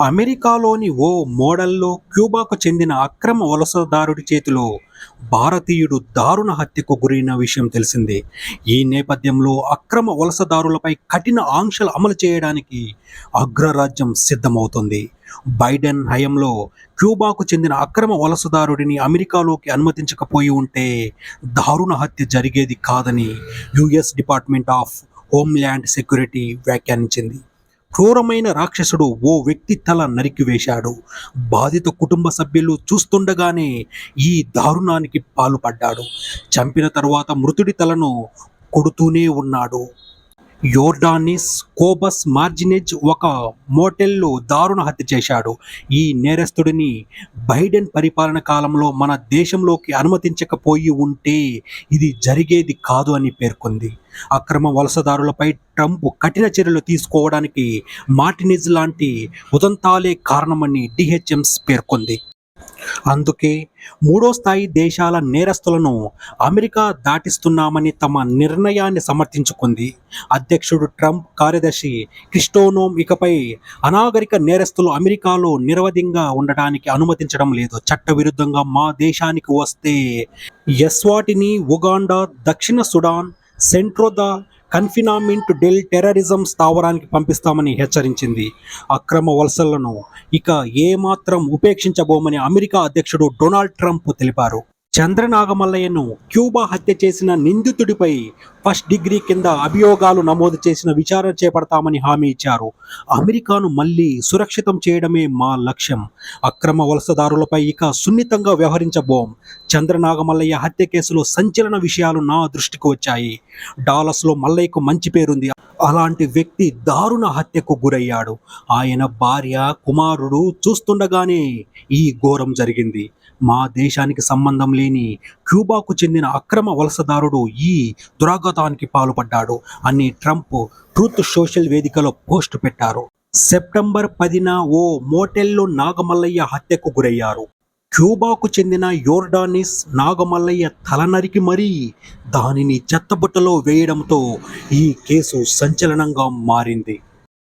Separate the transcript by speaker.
Speaker 1: అమెరికాలోని ఓ మోడల్లో క్యూబాకు చెందిన అక్రమ వలసదారుడి చేతిలో భారతీయుడు దారుణ హత్యకు గురైన విషయం తెలిసిందే. ఈ నేపథ్యంలో అక్రమ వలసదారులపై కఠిన ఆంక్షలు అమలు చేయడానికి అగ్రరాజ్యం సిద్ధమవుతుంది. బైడెన్ హయంలో క్యూబాకు చెందిన అక్రమ వలసదారుడిని అమెరికాలోకి అనుమతించకపోయి ఉంటే దారుణ హత్య జరిగేది కాదని US Department of Homeland Security వ్యాఖ్యానించింది. క్రూరమైన రాక్షసుడు ఓ వ్యక్తి తల నరికివేశాడు బాధిత కుటుంబ సభ్యులు చూస్తుండగానే ఈ దారుణానికి పాల్పడ్డాడు. చంపిన తరువాత మృతుడి తలను కొడుతూనే ఉన్నాడు. యోర్డానిస్ కోబస్ మార్జినెజ్ ఒక మోటెల్లో దారుణ హత్య చేశాడు. ఈ నేరస్తుడిని బైడెన్ పరిపాలన కాలంలో మన దేశంలోకి అనుమతించకపోయి ఉంటే ఇది జరిగేది కాదు అని పేర్కొంది. అక్రమ వలసదారులపై ట్రంప్ కఠిన చర్యలు తీసుకోవడానికి మార్టినిజ్ లాంటి ఉదంతాలే కారణమని డిహెచ్ఎంస్ పేర్కొంది. అందుకే మూడో స్థాయి దేశాల నేరస్తులను అమెరికా దాటిస్తున్నామని తమ నిర్ణయాన్ని సమర్థించుకుంది. అధ్యక్షుడు ట్రంప్ కార్యదర్శి క్రిస్టోనోమ్ ఇకపై అనాగరిక నేరస్తులు అమెరికాలో నిరవధికంగా ఉండటానికి అనుమతించడం లేదు. చట్టవిరుద్ధంగా మా దేశానికి వస్తే ఎస్వాటిని ఉగాండా దక్షిణ సుడాన్ సెంట్రోదా కన్ఫినామెంట్ డెల్ టెర్రరిజం స్థావరానికి పంపిస్తామని హెచ్చరించింది. అక్రమ వలసలను ఇక ఏమాత్రం ఉపేక్షించబోమని అమెరికా అధ్యక్షుడు డొనాల్డ్ ట్రంప్ తెలిపారు. చంద్రనాగమల్లయ్యను క్యూబా హత్య చేసిన నిందితుడిపై ఫస్ట్ డిగ్రీ కింద అభియోగాలు నమోదు చేసిన విచారణ చేపడతామని హామీ ఇచ్చారు. అమెరికాను మళ్ళీ సురక్షితం చేయడమే మా లక్ష్యం. అక్రమ వలసదారులపై ఇక సున్నితంగా వ్యవహరించబోం. చంద్రనాగమల్లయ్య హత్య కేసులో సంచలన విషయాలు నా దృష్టికి వచ్చాయి. డాలస్లో మల్లయ్యకు మంచి పేరుంది. అలాంటి వ్యక్తి దారుణ హత్యకు గురయ్యాడు. ఆయన భార్య కుమారుడు చూస్తుండగానే ఈ ఘోరం జరిగింది. మా దేశానికి సంబంధం లేని క్యూబాకు చెందిన అక్రమ వలసదారుడు ఈ దురాఘాతానికి పాల్పడ్డాడు అని ట్రంప్ ట్రూత్ సోషల్ వేదికలో పోస్ట్ పెట్టారు. సెప్టెంబర్ పదిన ఓ మోటెల్లో నాగమల్లయ్య హత్యకు గురయ్యారు. క్యూబాకు చెందిన యోర్డానిస్ నాగమల్లయ్య తల నరికి మరీ దానిని చెత్తబుట్టలో వేయడంతో ఈ కేసు సంచలనంగా మారింది.